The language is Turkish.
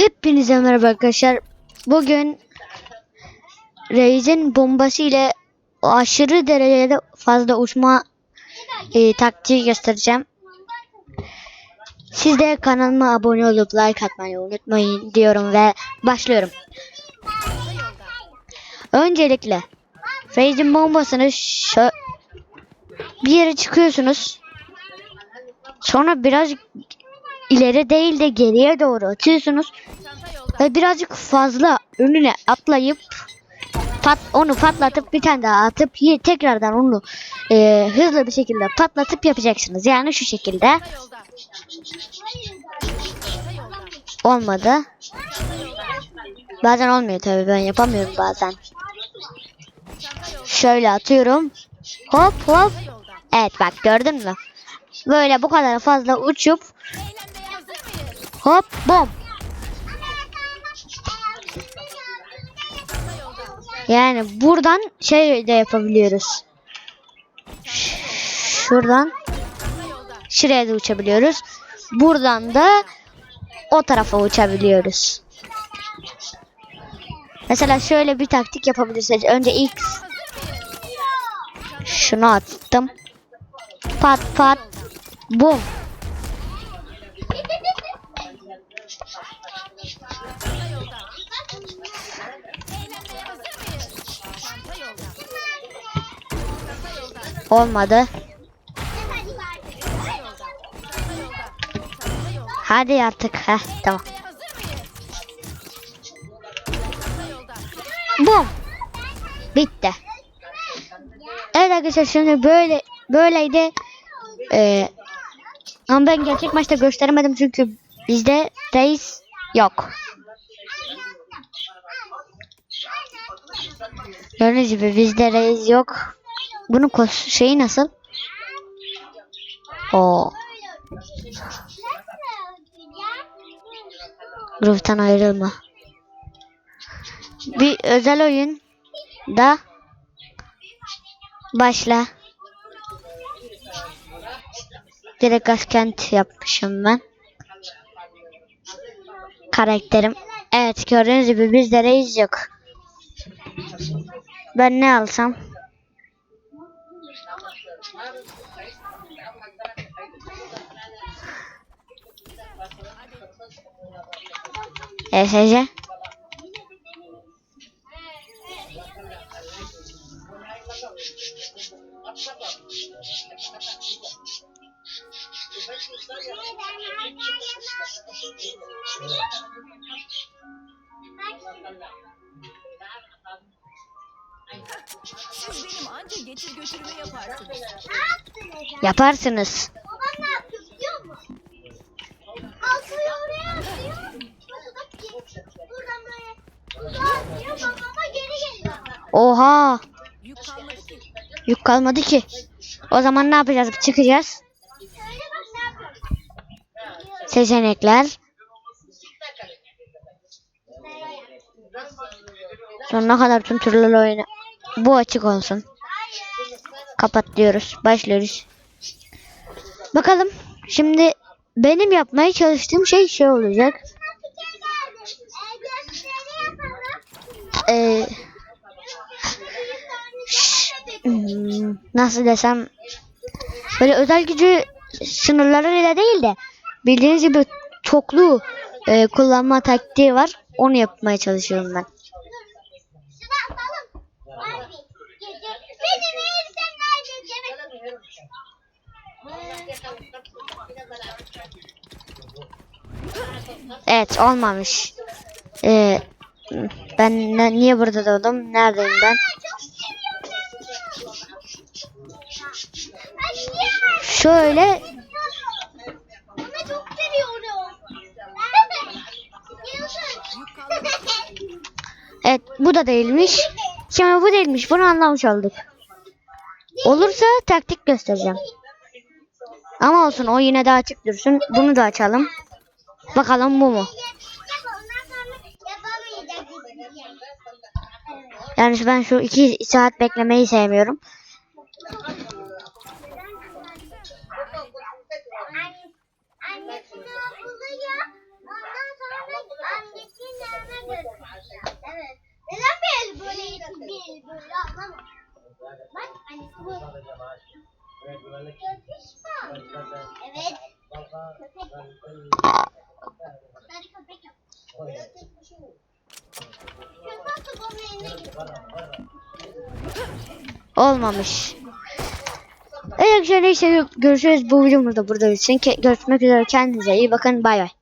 Hepinize merhaba arkadaşlar. Bugün Reis'in bombası ile aşırı derecede fazla uçma e, taktiği göstereceğim. Siz de kanalıma abone olup like atmayı unutmayın diyorum ve başlıyorum. Öncelikle Reis'in bombasını bir yere çıkıyorsunuz. Sonra biraz ileri değil de geriye doğru atıyorsunuz. Ve birazcık fazla önüne atlayıp pat, onu patlatıp bir tane daha atıp tekrardan onu e, hızlı bir şekilde patlatıp yapacaksınız. Yani şu şekilde olmadı. Bazen olmuyor tabii ben yapamıyorum bazen. Şöyle atıyorum. Hop hop. Evet bak gördün mü? Böyle bu kadar fazla uçup hop bom. Yani buradan şey de yapabiliyoruz. Şuradan şuraya da uçabiliyoruz. Buradan da o tarafa uçabiliyoruz. Mesela şöyle bir taktik yapabilirsiniz. Önce ilk şunu attım. Pat pat bum. Olmadı. Hadi artık. Heh, tamam. Bum. Bitti. Evet arkadaşlar şimdi böyle böyleydi. Ee, ama ben gerçek maçta gösteremedim çünkü bizde reis yok. Gördüğünüz gibi bizde reis yok. Bunun kos şeyi nasıl? O gruptan ayrılma. Bir özel oyun da başla. Direkt Askent yapmışım ben. Karakterim. Evet gördüğünüz gibi bizde reis yok. Ben ne alsam? ESC. Siz benim anca getir götürümü yaparsınız. Yaparsınız. Oha. Yük kalmadı ki. Yük kalmadı ki. O zaman ne yapacağız? Çıkacağız. Seçenekler. Sonuna kadar tüm türlü oyunu. Bu açık olsun. Kapat diyoruz. Başlıyoruz. Bakalım. Şimdi benim yapmaya çalıştığım şey şey olacak. Ee, nasıl desem böyle özel gücü sınırlarıyla değil de bildiğiniz gibi çoklu e, kullanma taktiği var. Onu yapmaya çalışıyorum ben. Evet olmamış. Ee, ben ne- niye burada doğdum? Neredeyim ben? Şöyle evet bu da değilmiş. Şimdi bu değilmiş. Bunu anlamış olduk. Olursa taktik göstereceğim. Ama olsun o yine de açık dursun. Bunu da açalım. Bakalım bu mu? Yani ben şu iki saat beklemeyi sevmiyorum. Olmamış. Evet arkadaşlar görüşürüz bu videomuzda burada için. Görüşmek üzere kendinize iyi bakın bay bay.